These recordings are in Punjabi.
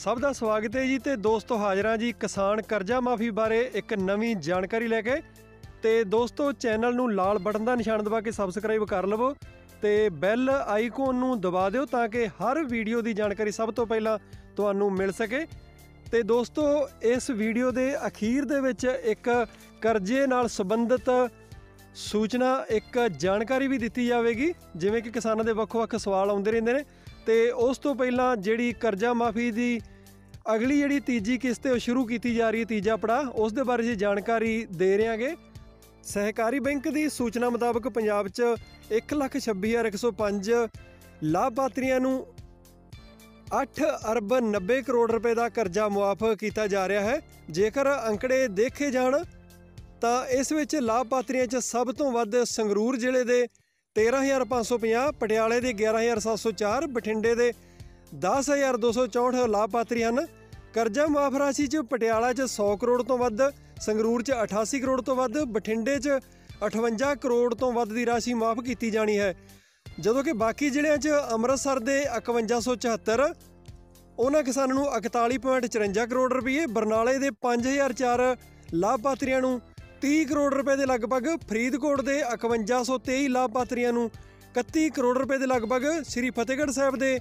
ਸਭ ਦਾ ਸਵਾਗਤ ਹੈ ਜੀ ਤੇ ਦੋਸਤੋ ਹਾਜ਼ਰਾਂ ਜੀ ਕਿਸਾਨ ਕਰਜ਼ਾ ਮਾਫੀ ਬਾਰੇ ਇੱਕ ਨਵੀਂ ਜਾਣਕਾਰੀ ਲੈ ਕੇ। ਤੇ ਦੋਸਤੋ ਚੈਨਲ ਨੂੰ ਲਾਲ ਬਟਨ ਦਾ ਨਿਸ਼ਾਨ ਦਬਾ ਕੇ ਸਬਸਕ੍ਰਾਈਬ ਕਰ ਲਵੋ ਤੇ ਬੈਲ ਆਈਕਨ ਨੂੰ ਦਬਾ ਦਿਓ ਤਾਂ ਕਿ ਹਰ ਵੀਡੀਓ ਦੀ ਜਾਣਕਾਰੀ ਸਭ ਤੋਂ ਪਹਿਲਾਂ ਤੁਹਾਨੂੰ ਮਿਲ ਸਕੇ। ਤੇ ਦੋਸਤੋ ਇਸ ਵੀਡੀਓ ਦੇ ਅਖੀਰ ਦੇ ਵਿੱਚ ਇੱਕ ਕਰਜ਼ੇ ਨਾਲ ਸੰਬੰਧਿਤ ਸੂਚਨਾ, ਇੱਕ ਜਾਣਕਾਰੀ ਵੀ ਦਿੱਤੀ ਜਾਵੇਗੀ। ਜਿਵੇਂ ਕਿ ਕਿਸਾਨਾਂ ਦੇ ਵੱਖ-ਵੱਖ ਸਵਾਲ ਆਉਂਦੇ ਰਹਿੰਦੇ ਨੇ। ਤੇ ਉਸ ਤੋਂ ਪਹਿਲਾਂ ਜਿਹੜੀ ਕਰਜ਼ਾ ਮਾਫੀ ਦੀ ਅਗਲੀ ਜਿਹੜੀ ਤੀਜੀ ਕਿਸ਼ਤ ਹੈ, ਉਹ ਸ਼ੁਰੂ ਕੀਤੀ ਜਾ ਰਹੀ ਹੈ ਤੀਜਾ ਪੜਾ ਉਸ ਦੇ ਬਾਰੇ ਜੀ ਜਾਣਕਾਰੀ ਦੇ ਰਹੇਗੇ। ਸਹਿਕਾਰੀ ਬੈਂਕ ਦੀ ਸੂਚਨਾ ਮੁਤਾਬਕ ਪੰਜਾਬ 'ਚ 126105 ਲਾਭਪਾਤਰੀਆਂ ਨੂੰ 8 ਅਰਬ 90 ਕਰੋੜ ਰੁਪਏ ਦਾ ਕਰਜ਼ਾ ਮੁਆਫ ਕੀਤਾ ਜਾ ਰਿਹਾ ਹੈ। ਜੇਕਰ ਅੰਕੜੇ ਦੇਖੇ ਜਾਣ, ਤਾਂ ਇਸ ਵਿੱਚ ਲਾਭਪਾਤਰੀਆਂ 'ਚ ਸਭ ਤੋਂ ਵੱਧ ਸੰਗਰੂਰ ਜ਼ਿਲ੍ਹੇ ਦੇ 13550 ਪਟਿਆਲੇ ਦੇ 11704 ਬਠਿੰਡੇ ਦੇ 10264 ਲਾਭਪਾਤਰੀ ਹਨ। ਕਰਜ਼ਾ ਮਾਫ਼ ਰਾਸ਼ੀ 'ਚ ਪਟਿਆਲਾ 'ਚ 100 ਕਰੋੜ ਤੋਂ ਵੱਧ, ਸੰਗਰੂਰ 'ਚ 88 ਕਰੋੜ ਤੋਂ ਵੱਧ, ਬਠਿੰਡੇ 'ਚ 58 ਕਰੋੜ ਤੋਂ ਵੱਧ ਦੀ ਰਾਸ਼ੀ ਮਾਫ ਕੀਤੀ ਜਾਣੀ ਹੈ। ਜਦੋਂ ਕਿ ਬਾਕੀ ਜ਼ਿਲ੍ਹਿਆਂ 'ਚ ਅੰਮ੍ਰਿਤਸਰ ਦੇ 5174 ਉਹਨਾਂ ਕਿਸਾਨਾਂ ਨੂੰ 41.54 ਕਰੋੜ ਰੁਪਏ, ਬਰਨਾਲੇ ਦੇ 5004 ਲਾਭਪਾਤਰੀਆਂ ਨੂੰ 30 ਕਰੋੜ ਰੁਪਏ ਦੇ ਲਗਭਗ, ਫਰੀਦਕੋਟ ਦੇ 5123 ਲਾਭਪਾਤਰੀਆਂ ਨੂੰ 31 ਕਰੋੜ ਰੁਪਏ ਦੇ ਲਗਭਗ, ਸ੍ਰੀ ਫਤਿਹਗੜ੍ਹ ਸਾਹਿਬ ਦੇ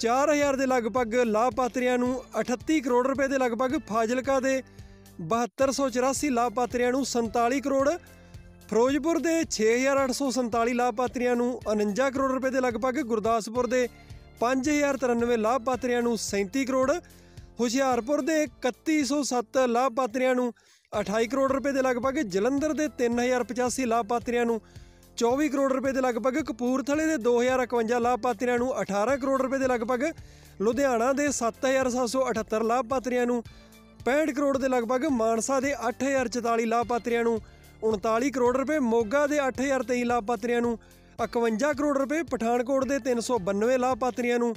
4000 ਦੇ ਲਗਭਗ ਲਾਭਪਾਤਰੀਆਂ ਨੂੰ 38 ਕਰੋੜ ਰੁਪਏ ਦੇ ਲਗਭਗ ਫਾਜ਼ਿਲਕਾ ਦੇ 7284 ਲਾਭਪਾਤਰੀਆਂ ਨੂੰ 47 ਕਰੋੜ, ਫਿਰੋਜ਼ਪੁਰ ਦੇ 6847 ਲਾਭਪਾਤਰੀਆਂ ਨੂੰ 49 ਕਰੋੜ ਰੁਪਏ ਦੇ ਲਗਭਗ, ਗੁਰਦਾਸਪੁਰ ਦੇ 5093 ਲਾਭਪਾਤਰੀਆਂ ਨੂੰ 37 ਕਰੋੜ, ਹੁਸ਼ਿਆਰਪੁਰ ਦੇ 3107 ਲਾਭਪਾਤਰੀਆਂ ਨੂੰ 28 ਕਰੋੜ ਰੁਪਏ ਦੇ ਲਗਭਗ, ਜਲੰਧਰ ਦੇ 3085 ਲਾਭਪਾਤਰੀਆਂ ਨੂੰ 24 ਕਰੋੜ ਰੁਪਏ ਦੇ ਲਗਭਗ ਕਪੂਰਥਲੇ ਦੇ 2051 ਲਾਭਪਾਤਰੀਆਂ ਨੂੰ 18 ਕਰੋੜ ਰੁਪਏ ਦੇ ਲਗਭਗ, ਲੁਧਿਆਣਾ ਦੇ 7778 ਲਾਭਪਾਤਰੀਆਂ ਨੂੰ 65 ਕਰੋੜ ਦੇ ਲਗਭਗ, ਮਾਨਸਾ ਦੇ 8044 ਲਾਭਪਾਤਰੀਆਂ ਨੂੰ 39 ਕਰੋੜ ਰੁਪਏ, ਮੋਗਾ ਦੇ 8023 ਲਾਭਪਾਤਰੀਆਂ ਨੂੰ 51 ਕਰੋੜ ਰੁਪਏ, ਪਠਾਨਕੋਟ ਦੇ 392 ਲਾਭਪਾਤਰੀਆਂ ਨੂੰ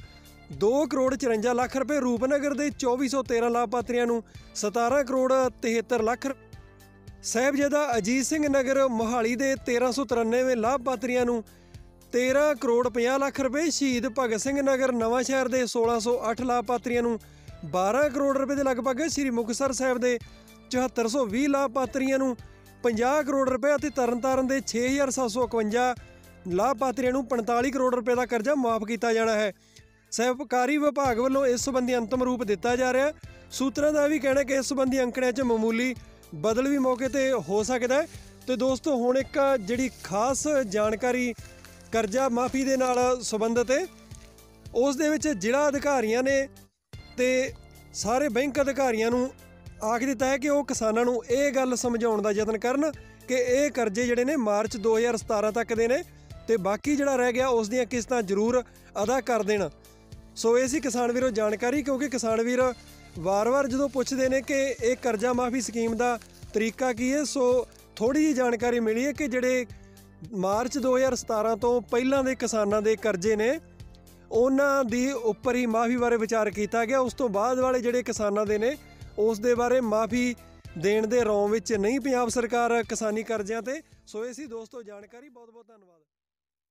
2 ਕਰੋੜ 54 ਲੱਖ ਰੁਪਏ, ਰੂਪਨਗਰ ਦੇ 2413 ਲਾਭਪਾਤਰੀਆਂ ਨੂੰ 17 ਕਰੋੜ 73 ਲੱਖ ਸਹਿਬਜ਼ਾਦਾ ਅਜੀਤ ਸਿੰਘ ਨਗਰ ਮੋਹਾਲੀ ਦੇ 1393 ਲਾਭਪਾਤਰੀਆਂ ਨੂੰ 13 ਕਰੋੜ 50 ਲੱਖ ਰੁਪਏ ਸ਼ਹੀਦ ਭਗਤ ਸਿੰਘ ਨਗਰ ਨਵਾਂ ਸ਼ਹਿਰ ਦੇ 1608 ਲਾਭਪਾਤਰੀਆਂ ਨੂੰ 12 ਕਰੋੜ ਰੁਪਏ ਦੇ ਲਗਭਗ ਸ੍ਰੀ ਮੁਕਤਸਰ ਸਾਹਿਬ ਦੇ 7420 ਲਾਭਪਾਤਰੀਆਂ ਨੂੰ 50 ਕਰੋੜ ਰੁਪਏ ਅਤੇ ਤਰਨਤਾਰਨ ਦੇ 6751 ਲਾਭਪਾਤਰੀਆਂ ਨੂੰ 45 ਕਰੋੜ ਰੁਪਏ ਦਾ ਕਰਜ਼ਾ ਮਾਫ ਕੀਤਾ ਜਾਣਾ ਹੈ। ਸਹਿਕਾਰੀ ਵਿਭਾਗ ਵੱਲੋਂ ਇਸ ਸੰਬੰਧੀ ਅੰਤਮ ਰੂਪ ਦਿੱਤਾ ਜਾ ਰਿਹਾ। ਸੂਤਰਾਂ ਦਾ ਵੀ ਕਹਿਣਾ ਕਿ ਇਸ ਸੰਬੰਧੀ ਅੰਕੜਿਆਂ 'ਚ ਮਾਮੂਲੀ ਬਦਲ ਵੀ ਮੌਕੇ ਤੇ ਹੋ ਸਕਦਾ ਹੈ। ਤੇ ਦੋਸਤੋ, ਹੁਣ ਇੱਕ ਜਿਹੜੀ ਖਾਸ ਜਾਣਕਾਰੀ ਕਰਜ਼ਾ ਮਾਫੀ ਦੇ ਨਾਲ ਸੰਬੰਧਿਤ ਹੈ, ਉਸ ਦੇ ਵਿੱਚ ਜ਼ਿਲ੍ਹਾ ਅਧਿਕਾਰੀਆਂ ਨੇ ਤੇ ਸਾਰੇ ਬੈਂਕ ਅਧਿਕਾਰੀਆਂ ਨੂੰ ਆਖ ਦਿੱਤਾ ਹੈ ਕਿ ਉਹ ਕਿਸਾਨਾਂ ਨੂੰ ਇਹ ਗੱਲ ਸਮਝਾਉਣ ਦਾ ਯਤਨ ਕਰਨ ਕਿ ਇਹ ਕਰਜ਼ੇ ਜਿਹੜੇ ਨੇ ਮਾਰਚ 2017 ਤੱਕ ਦੇ ਨੇ ਤੇ ਬਾਕੀ ਜਿਹੜਾ ਰਹਿ ਗਿਆ ਉਸ ਦੀਆਂ ਕਿਸ਼ਤਾਂ ਜ਼ਰੂਰ ਅਦਾ ਕਰ ਦੇਣ। ਸੋ ਇਹ ਸੀ ਕਿਸਾਨ ਵੀਰੋ ਜਾਣਕਾਰੀ, ਕਿਉਂਕਿ ਕਿਸਾਨ ਵੀਰ ਵਾਰ-ਵਾਰ ਜਦੋਂ ਪੁੱਛਦੇ ਨੇ ਕਿ ਇਹ ਕਰਜ਼ਾ ਮਾਫੀ ਸਕੀਮ ਦਾ ਤਰੀਕਾ ਕੀ ਹੈ, ਸੋ ਥੋੜੀ ਜਿਹੀ ਜਾਣਕਾਰੀ ਮਿਲੀ ਹੈ ਕਿ ਜਿਹੜੇ ਮਾਰਚ 2017 ਤੋਂ ਪਹਿਲਾਂ ਦੇ ਕਿਸਾਨਾਂ ਦੇ ਕਰਜ਼ੇ ਨੇ, ਉਹਨਾਂ ਦੀ ਉੱਪਰ ਹੀ ਮਾਫੀ ਬਾਰੇ ਵਿਚਾਰ ਕੀਤਾ ਗਿਆ। ਉਸ ਤੋਂ ਬਾਅਦ ਵਾਲੇ ਜਿਹੜੇ ਕਿਸਾਨਾਂ ਦੇ ਨੇ, ਉਸ ਦੇ ਬਾਰੇ ਮਾਫੀ ਦੇਣ ਦੇ ਰੌਂ ਵਿੱਚ ਨਹੀਂ, ਪੰਜਾਬ ਸਰਕਾਰ ਕਿਸਾਨੀ ਕਰਜ਼ਿਆਂ ਤੇ। ਸੋ ਇਹ ਸੀ ਦੋਸਤੋ, ਜਾਣਕਾਰੀ ਬਹੁਤ ਬਹੁਤ ਧੰਨਵਾਦ।